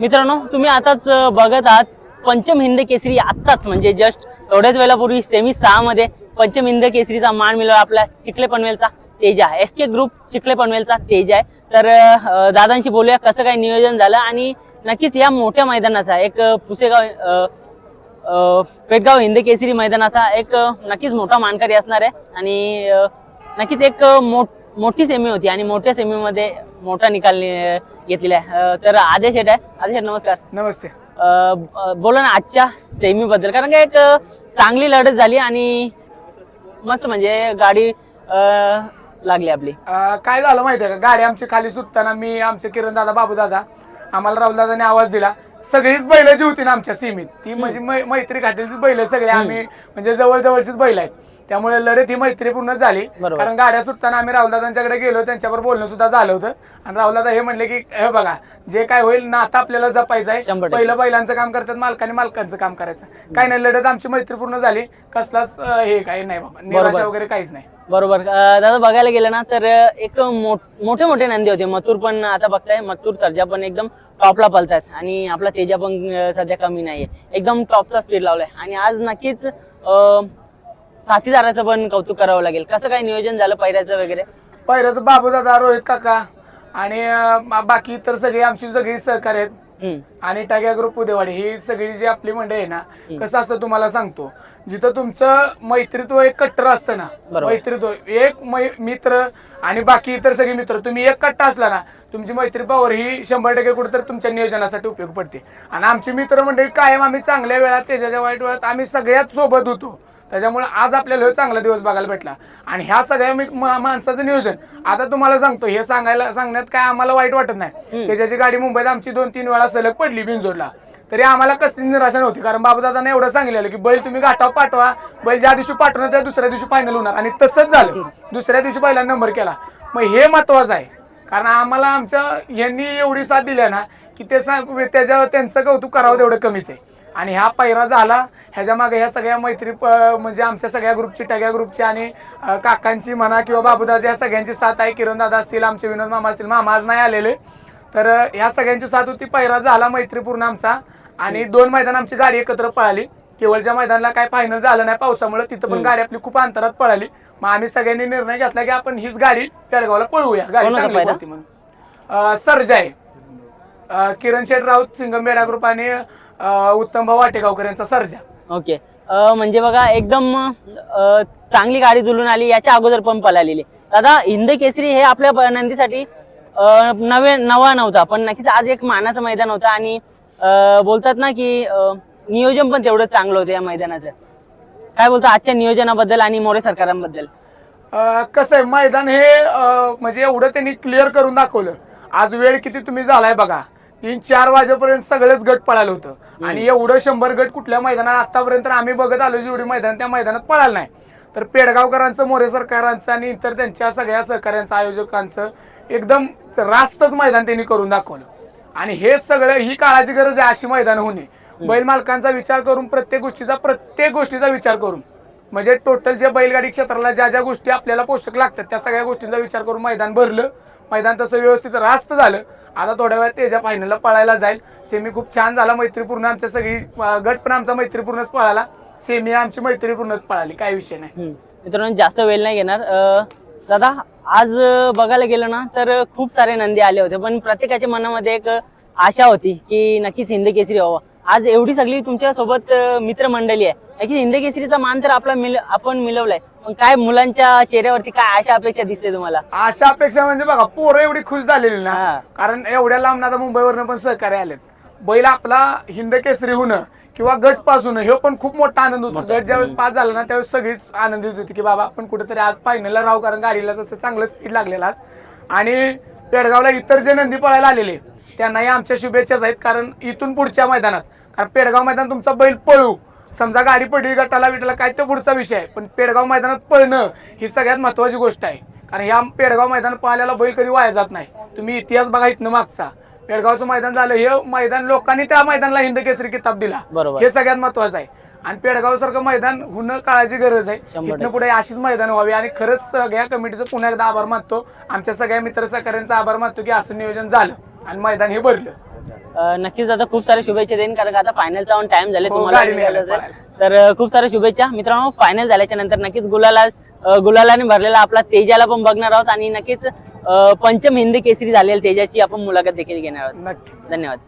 मित्रांनो तुम्ही आताच बघत आहात पंचम हिंद केसरी आत्ताच म्हणजे जस्ट थोड्याच वेळापूर्वी सेमी सहा मध्ये पंचम हिंद केसरीचा मान मिळवला आपला Chikhale पनवेलचा Teja S K group Chikhale पनवेलचा Teja आहे. तर दादांशी बोलूया कसं काय नियोजन झालं आणि नक्कीच या मोठ्या मैदानाचा एक पुसेगाव पेटगाव हिंद केसरी मैदानाचा एक नक्कीच मोठा मानकरी असणार आहे. आणि नक्कीच एक मोठ मोठी सेमी होती आणि मोठ्या सेमीमध्ये मोठा निकाल घेतलेला आहे. तर आदेश शेठ आहे. आदेश नमस्कार. नमस्ते. बोला ना आजच्या सेमी बद्दल कारण का एक चांगली लढत झाली आणि मस्त म्हणजे गाडी लागली आपली. काय झालं माहितीये का? गाडी आमची खाली सुटताना मी आमचे किरण दादा बाबू दादा आम्हाला राहुल दादाने आवाज दिला. सगळीच बैल जी होती ना आमच्या सीमीत ती म्हणजे मैत्री खात्याची बैल सगळे. आम्ही म्हणजे जवळ जवळचीच बैल आहेत. त्यामुळे लढत ही मैत्रीपूर्ण झाली. बरोबर. कारण गाड्या सुटताना आम्ही राहुल दादांच्याकडे गेलो त्यांच्यावर बोलणं सुद्धा झालं होतं. आणि राहुल दादा हे म्हणले की हे बघा जे काय होईल ना आता आपल्याला जपायचं आहे. टक्के. पहिलं बैलांचं काम करतात मालकाने मालकांचं काम करायचं. काय नाही लढत आमची मैत्रीपूर्ण झाली. कसलाच अं, हे काही नाही बाबा. निराशा वगैरे काहीच नाही. बरोबर. अ, दादा बघायला गेलं ना तर अ, एक मो- मोठे मोठे नंदी होते. मथुर पण आता बघताय मथुर सर्जा पण एकदम टॉपला पलतात आणि आपला तेजा पण अ, सध्या कमी नाहीये. एकदम टॉपचा स्पीड लावलाय. आणि आज नक्कीच अ, साथीदाराचं पण कौतुक करावं लागेल. कसं काय नियोजन झालं पैऱ्याचं वगैरे? पहिल्याच बाबू दादा रोहित काका आणि अं, बाकी इतर सगळी आमची सगळी सहकार्य आहेत. हम्म, आणि टाग्या ग्रुप उदेवाडी ही सगळी जी आपली मंडळी आहे ना कसं असतं तुम्हाला सांगतो जिथं तुमचं मैत्रित्व एक कट्टर असतं ना बरोबर. मैत्रित्व एक मै- मित्र आणि बाकी इतर सगळे मित्र तुम्ही एक कट्टा असला ना तुमची मैत्री पावर ही शंभर टक्के कुठेतरी तुमच्या नियोजनासाठी उपयोग पडते. आणि आमची मित्र मंडळी कायम आम्ही चांगल्या वेळात त्याच्या वाईट वेळात आम्ही सगळ्यात सोबत होतो. त्याच्यामुळे आज आपल्याला चांगला दिवस बघायला भेटला. आणि ह्या सगळ्या मी- माणसाचं नियोजन. आता तुम्हाला सांगतो हे सांगायला सांगण्यात काय आम्हाला वाईट वाटत नाही. त्याच्याची गाडी मुंबईत आमची दोन तीन वेळा सलग पडली बिनजोडला. तरी आम्हाला कसली निराशा नव्हती. कारण बाबूदादाने एवढं सांगितलेलं की बैल तुम्ही घाटावर पाठवा बैल ज्या दिवशी पाठवणार त्या दुसऱ्या दिवशी फायनल होणार. आणि तसंच झालं. दुसऱ्या दिवशी पहिला नंबर केला. मग हे महत्वाचं आहे. कारण आम्हाला आमच्या यांनी एवढी साथ दिली ना की ते त्याच्या त्यांचं कौतुक करावं तेवढं कमीच आहे. आणि ह्या पैरा झाला. ह्याच्या मागे ह्या सगळ्या मैत्री म्हणजे आमच्या सगळ्या ग्रुपची टग्या ग्रुपची आणि काकांची म्हणा किंवा बाबूदादा या सगळ्यांची साथ आहे. किरण दादा असतील आमचे विनोद मामा असतील. मामा आज नाही आलेले. तर ह्या सगळ्यांची साथ होती. पैरा झाला मैत्रीपूर्ण आमचा. आणि दोन मैदान आमची गाडी एकत्र पळाली. केवळच्या मैदानाला काय फायनल झालं नाही पावसामुळे तिथं पण गाडी आपली खूप अंतरात पळाली. मग आम्ही सगळ्यांनी निर्णय घेतला की आपण हीच गाडी पेडगावला पळवूया. गाडी चांगली म्हणून सर्जा आहे किरण शेठ राऊत सिंगमबेडा ग्रुप आणि अं, उत्तम भाऊ वाटेगावकर यांचा सर्जा. ओके. अ, म्हणजे बघा एकदम अ, चांगली गाडी जुळून आली याच्या अगोदर पण पळालेली दादा हिंद केसरी हे आपल्या ब- नंदीसाठी अ, नवे नवा नव्हता पण नक्कीच आज एक मानाचं मैदान होतं आणि अ, बोलतात ना की अ, नियोजन पण तेवढं चांगलं होतं या मैदानाचं. काय बोलतो आजच्या नियोजनाबद्दल आणि मोरे सरकारांबद्दल? अं, कसं आहे मैदान हे अं, म्हणजे एवढं त्यांनी क्लिअर करून दाखवलं. आज वेळ किती तुम्ही झालाय बघा. तीन चार वाजेपर्यंत सगळंच गट पळालं होतं. आणि एवढं शंभर गट कुठल्या मैदानात आतापर्यंत आम्ही बघत आलो जेवढी मैदान त्या मैदानात पळालं नाही. तर पेडगावकरांचं मोरे सरकारांचं आणि इतर त्यांच्या सगळ्या सहकाऱ्यांचं आयोजकांचं एकदम रास्तच मैदान त्यांनी करून दाखवलं. आणि हे सगळं ही काळाची गरज आहे अशी मैदान होणे बैल मालकांचा विचार करून प्रत्येक गोष्टीचा प्रत्येक गोष्टीचा विचार करून. म्हणजे टोटल जे बैलगाडी क्षेत्राला ज्या ज्या गोष्टी आपल्याला पोषक लागतात त्या सगळ्या गोष्टींचा विचार करून मैदान भरलं. मैदान तसं व्यवस्थित रास्त झालं. आता थोड्या वेळात त्याच्या फायनलला पळायला जाईल. सेमी खूप छान झाला मैत्रीपूर्ण आमच्या सगळी गट पण आमचा मैत्रीपूर्णच पळाला. सेमी आमची मैत्रीपूर्णच पळाली काही विषय नाही. मित्रांनो जास्त वेळ नाही घेणार. दादा आज बघायला गेलो ना तर खूप सारे नंदी आले होते पण प्रत्येकाच्या मनामध्ये एक आशा होती की नक्कीच हिंद केसरी व्हावं. आज एवढी सगळी तुमच्यासोबत मित्रमंडळी आहे. नक्कीच हिंद केसरीचा मान तर आपला मिल आपण मिळवलाय. पण काय मुलांच्या चेहऱ्यावरती काय आशा अपेक्षा दिसते तुम्हाला? अशा अपेक्षा म्हणजे बघा पोरं एवढी खुश झालेली ना हा. कारण एवढ्या लांब आता मुंबईवरनं पण सहकार्य आलेत. बैल आपला हिंद केसरी होणं किंवा गट पास होणं हे पण खूप मोठा आनंद होता. गट ज्यावेळेस पास झाला ना त्यावेळेस सगळीच आनंदित होती की बाबा आपण कुठेतरी आज फायनलला राहू कारण गाडीला तसं चांगलं स्पीड लागलेलं आज. आणि पेडगावला इतर जे नंदी पळायला आलेले त्यांनाही आमच्या शुभेच्छाच आहेत कारण इथून पुढच्या मैदानात. कारण पेडगाव मैदान तुमचा बैल पळू. समजा गाडी पडली गटाला बिटाला काय तो पुढचा विषय आहे. पण पेडगाव मैदानात पळणं ही सगळ्यात महत्वाची गोष्ट आहे. कारण ह्या पेडगाव मैदानात पळालेला बैल कधी वाया जात नाही. तुम्ही इतिहास बघा इथनं मागचा. पेडगावचं मैदान झालं हे मैदान लोकांनी त्या मैदानाला हिंद केसरी किताब दिला. हे सगळ्यात महत्वाचं आहे. आणि पेडगाव सारखं मैदान होणं काळाची गरज आहे. इथनं पुढे अशीच मैदान व्हावी. आणि खरंच सगळ्या कमिटीचं पुन्हा एकदा आभार मानतो. आमच्या सगळ्या मित्र सहकाऱ्यांचा आभार मानतो की असं नियोजन झालं आणि मैदान हे भरलं. नक्कीच दादा खूप साऱ्या शुभेच्छा देईन कारण आता फायनलचा ऑन टाइम झाले हो, तुम्हाला. तर खूप साऱ्या शुभेच्छा. मित्रांनो फायनल झाल्याच्यानंतर नक्कीच गुलाला गुलालाने भरलेला आपला तेजाला पण बघणार आहोत आणि नक्कीच पंचम हिंदी केसरी झालेल्या तेजाची आपण मुलाखत देखील घेणार आहोत. धन्यवाद.